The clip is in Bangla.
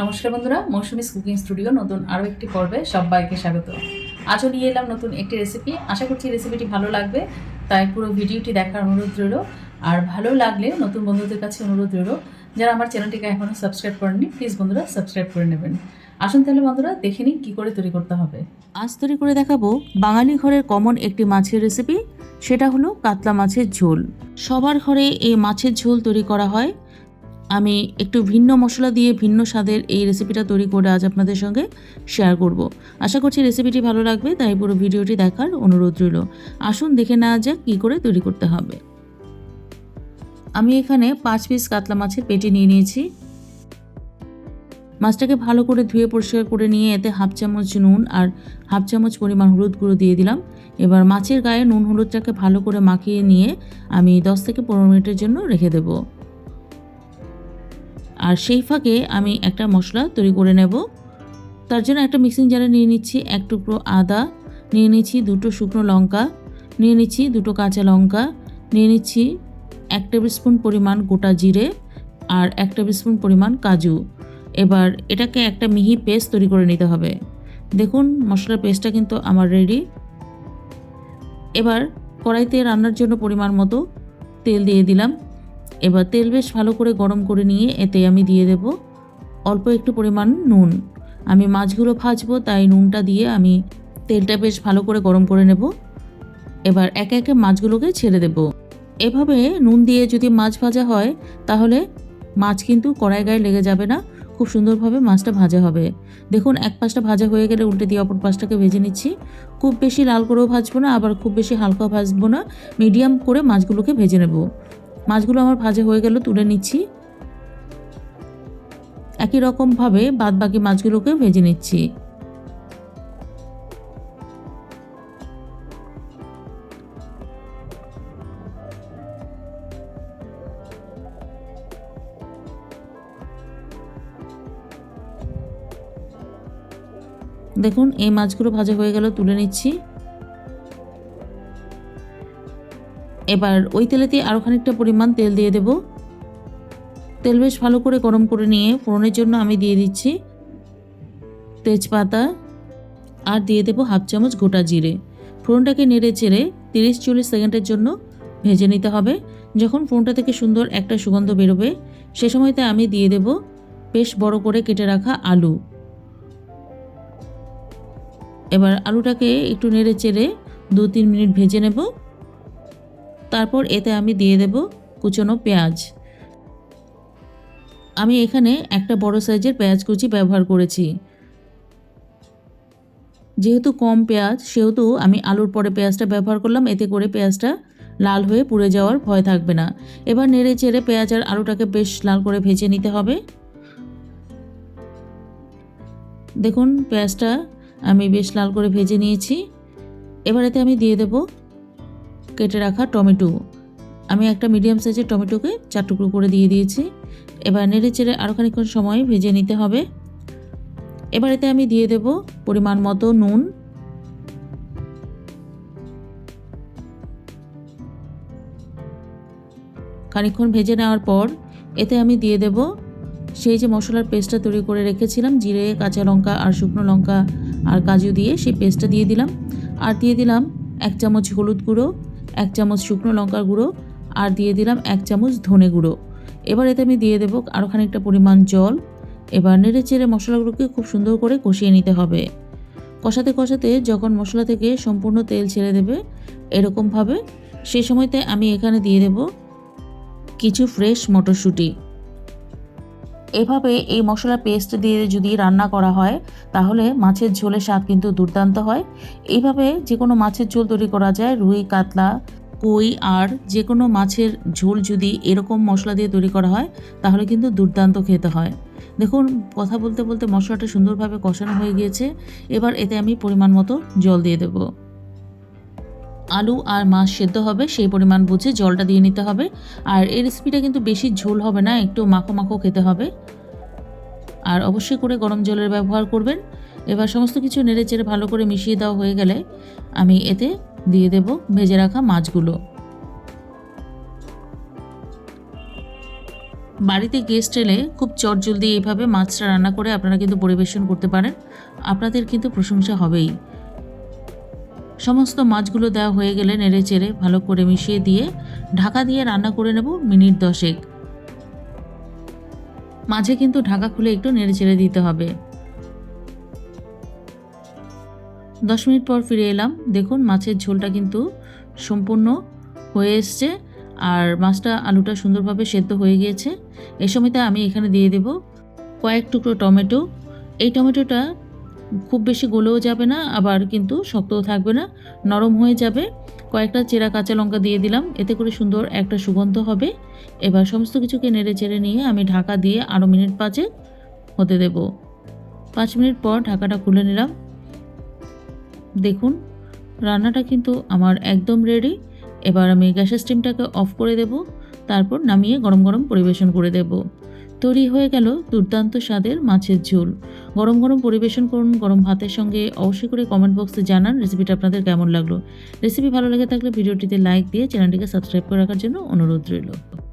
নমস্কার বন্ধুরা, মৌসুমিস কুকিং স্টুডিও নতুন আরও একটি পর্বে সবাইকে স্বাগত। আজও নিয়ে এলাম নতুন একটি রেসিপি আশা করছি রেসিপিটি ভালো লাগবে, তাই পুরো ভিডিওটি দেখার অনুরোধ রইল। আর ভালো লাগলে নতুন বন্ধুদের কাছে অনুরোধ রইল, যারা আমার চ্যানেলটিকে এখনও সাবস্ক্রাইব করেননি প্লিজ বন্ধুরা সাবস্ক্রাইব করে নেবেন। আসুন তাহলে বন্ধুরা, দেখে নিন কী করে তৈরি করতে হবে। আজ তৈরি করে দেখাবো বাঙালি ঘরের কমন একটি মাছের রেসিপি সেটা হলো কাতলা মাছের ঝোল। সবার ঘরে এই মাছের ঝোল তৈরি করা হয়। আমি একটু ভিন্ন মশলা দিয়ে ভিন্ন স্বাদের এই রেসিপিটা তৈরি করে আজ আপনাদের সঙ্গে শেয়ার করব। আশা করছি রেসিপিটি ভালো লাগবে, তাই পুরো ভিডিওটি দেখার অনুরোধ রইল। আসুন দেখে নেওয়া যাক কী করে তৈরি করতে হবে। আমি এখানে পাঁচ পিস কাতলা মাছের পেটি নিয়ে নিয়েছি। মাছটাকে ভালো করে ধুয়ে পরিষ্কার করে নিয়ে এতে হাফ চামচ নুন আর হাফ চামচ পরিমাণ হলুদ গুঁড়ো দিয়ে দিলাম। এবার মাছের গায়ে নুন হলুদটাকে ভালো করে মাখিয়ে নিয়ে আমি দশ থেকে পনেরো মিনিটের জন্য রেখে দেব। আর সেই ফাঁকে আমি একটা মশলা তৈরি করে নেব। তার জন্য একটা মিক্সিং জারে নিয়ে নিচ্ছি এক টুকরো আদা, নিয়ে নিচ্ছি দুটো শুকনো লঙ্কা, নিয়ে নিচ্ছি দুটো কাঁচা লঙ্কা, নিয়ে নিচ্ছি এক টেবিল স্পুন পরিমাণ গোটা জিরে আর এক টেবিল স্পুন পরিমাণ কাজু। এবার এটাকে একটা মিহি পেস্ট তৈরি করে নিতে হবে। দেখুন, মশলার পেস্টটা কিন্তু আমার রেডি এবার কড়াইতে রান্নার জন্য পরিমাণ মতো তেল দিয়ে দিলাম। এবার তেল বেশ ভালো করে গরম করে নিয়ে এতে আমি দিয়ে দেব অল্প একটু পরিমাণ নুন। আমি মাছগুলো ভাজবো, তাই নুনটা দিয়ে আমি তেলটা বেশ ভালো করে গরম করে নেব। এবার একে একে মাছগুলোকে ছেড়ে দেব। এভাবে নুন দিয়ে যদি মাছ ভাজা হয়, তাহলে মাছ কিন্তু কড়াই গায়ে লেগে যাবে না, খুব সুন্দরভাবে মাছটা ভাজা হবে। দেখুন, এক পাশটা ভাজা হয়ে গেলে উল্টে দিয়ে অপর পাশটাকে ভেজে নিচ্ছি। খুব বেশি লাল করেও ভাজবো না, আবার খুব বেশি হালকা ভাজবো না। মিডিয়াম করে মাছগুলোকে ভেজে নেব। মাছগুলো আমার ভাজা হয়ে গেল, তুলে নিচ্ছি। একই রকমভাবে বাদ বাকি মাছগুলোকে ভেজে নিচ্ছি। দেখুন, এই মাছগুলো ভাজা হয়ে গেল, তুলে নিচ্ছি। এবার ওই তেলেতে আরও খানিকটা পরিমাণ তেল দিয়ে দেব। তেল বেশ ভালো করে গরম করে নিয়ে ফোড়নের জন্য আমি দিয়ে দিচ্ছি তেজপাতা আর দিয়ে দেবো হাফ চামচ গোটা জিরে। ফোড়নটাকে নেড়ে চেড়ে তিরিশ চল্লিশ সেকেন্ডের জন্য ভেজে নিতে হবে। যখন ফোড়নটা থেকে সুন্দর একটা সুগন্ধ বেরোবে, সে সময়তে আমি দিয়ে দেব বেশ বড় করে কেটে রাখা আলু। এবার আলুটাকে একটু নেড়ে চেড়ে দু তিন মিনিট ভেজে নেব। তারপর এতে আমি দিয়ে দেব কুচনো পেঁয়াজ। আমি এখানে একটা বড় সাইজের পেঁয়াজ কুচি ব্যবহার করেছি। যেহেতু কম পেঁয়াজ, সেহেতু আমি আলুর পরে পেঁয়াজটা ব্যবহার করলাম, এতে করে পেঁয়াজটা লাল হয়ে পুড়ে যাওয়ার ভয় থাকবে না। এবার নেড়ে চেড়ে পেঁয়াজ আর আলুটাকে বেশ লাল করে ভেজে নিতে হবে। দেখুন, পেঁয়াজটা আমি বেশ লাল করে ভেজে নিয়েছি। এবার এতে আমি দিয়ে দেব কেটে রাখা টমেটো। আমি একটা মিডিয়াম সাইজের টমেটোকে চার টুকরো করে দিয়ে দিয়েছি। এবার নেড়ে চেড়ে আরও খানিকক্ষণ সময় ভেজে নিতে হবে। এবার এতে আমি দিয়ে দেব পরিমাণ মতো নুন। খানিকক্ষণ ভেজে নেওয়ার পর এতে আমি দিয়ে দেব সেই যে মশলার পেস্টটা তৈরি করে রেখেছিলাম, জিরে, কাঁচা লঙ্কা আর শুকনো লঙ্কা আর কাজু দিয়ে সেই পেস্টটা দিয়ে দিলাম। আর দিয়ে দিলাম এক চামচ হলুদ গুঁড়ো এক চামচ শুকনো লঙ্কার গুঁড়ো আর দিয়ে দিলাম এক চামচ ধনে গুঁড়ো। এবার এতে আমি দিয়ে দেবো আরও খানিকটা পরিমাণ জল। এবার নেড়ে চেড়ে মশলাগুলোকে খুব সুন্দর করে কষিয়ে নিতে হবে। কষাতে কষাতে যখন মশলা থেকে সম্পূর্ণ তেল ছেড়ে দেবে এরকমভাবে সেই সময়তে আমি এখানে দিয়ে দেব কিছু ফ্রেশ মটরশুঁটি। এভাবে এই মশলা পেস্ট দিয়ে যদি রান্না করা হয়, তাহলে মাছের ঝোলের স্বাদ কিন্তু দুর্দান্ত হয়। এইভাবে যে কোনো মাছের ঝোল তৈরি করা যায়, রুই, কাতলা কই আর যে কোনো মাছের ঝোল যদি এরকম মশলা দিয়ে তৈরি করা হয়, তাহলে কিন্তু দুর্দান্ত খেতে হয়। দেখুন, কথা বলতে বলতে মশলাটা সুন্দরভাবে কষানো হয়ে গিয়েছে। এবার এতে আমি পরিমাণ মতো জল দিয়ে দেব। আলু আর মাছ সেদ্ধ হবে, সেই পরিমাণ বুঝে জলটা দিয়ে নিতে হবে। আর এই রেসিপিটা কিন্তু বেশি ঝোল হবে না, একটু মাখো মাখো খেতে হবে। আর অবশ্যই করে গরম জলের ব্যবহার করবেন। এবার সমস্ত কিছু নেড়ে চেড়ে ভালো করে মিশিয়ে দেওয়া হয়ে গেলে আমি এতে দিয়ে দেব ভেজে রাখা মাছগুলো। বাড়িতে গেস্ট এলে খুব চটজলদি এইভাবে মাছটা রান্না করে আপনারা কিন্তু পরিবেশন করতে পারেন। আপনাদের কিন্তু প্রশংসা হবেই। সমস্ত মাছগুলো দেওয়া হয়ে গেলে নেড়ে চেড়ে ভালো করে মিশিয়ে দিয়ে ঢাকা দিয়ে রান্না করে নেব মিনিট দশেক। মাঝে কিন্তু ঢাকা খুলে একটু নেড়ে চেড়ে দিতে হবে। দশ মিনিট পর ফিরে এলাম। দেখুন মাছের ঝোলটা কিন্তু সম্পূর্ণ হয়ে এসছে আর মাছটা আলুটা সুন্দরভাবে সেদ্ধ হয়ে গিয়েছে। এ সময়তে আমি এখানে দিয়ে দেব কয়েক টুকরো টমেটো। এই টমেটোটা খুব বেশি গলেও যাবে না, আবার কিন্তু শক্তও থাকবে না, নরম হয়ে যাবে। কয়েকটা চেরা কাঁচা লঙ্কা দিয়ে দিলাম, এতে করে সুন্দর একটা সুগন্ধ হবে। এবার সমস্ত কিছুকে নেড়ে চেড়ে নিয়ে আমি ঢাকা দিয়ে আরও মিনিট পাঁচে হতে দেব। পাঁচ মিনিট পর ঢাকাটা খুলে নিলাম। দেখুন, রান্নাটা কিন্তু আমার একদম রেডি এবার আমি গ্যাসের স্টিমটাকে অফ করে দেব, তারপর নামিয়ে গরম গরম পরিবেশন করে দেব। তৈরি হয়ে গেল দুর্দান্ত স্বাদের মাছের ঝোল। গরম গরম পরিবেশন করুন, গরম ভাতের সঙ্গে অবশ্যই করে কমেন্ট বক্সে জানান রেসিপিটা আপনাদের কেমন লাগল। রেসিপি ভালো লেগে থাকলে ভিডিওটিতে লাইক দিয়ে চ্যানেলটিকে সাবস্ক্রাইব করে রাখার জন্য অনুরোধ রইল।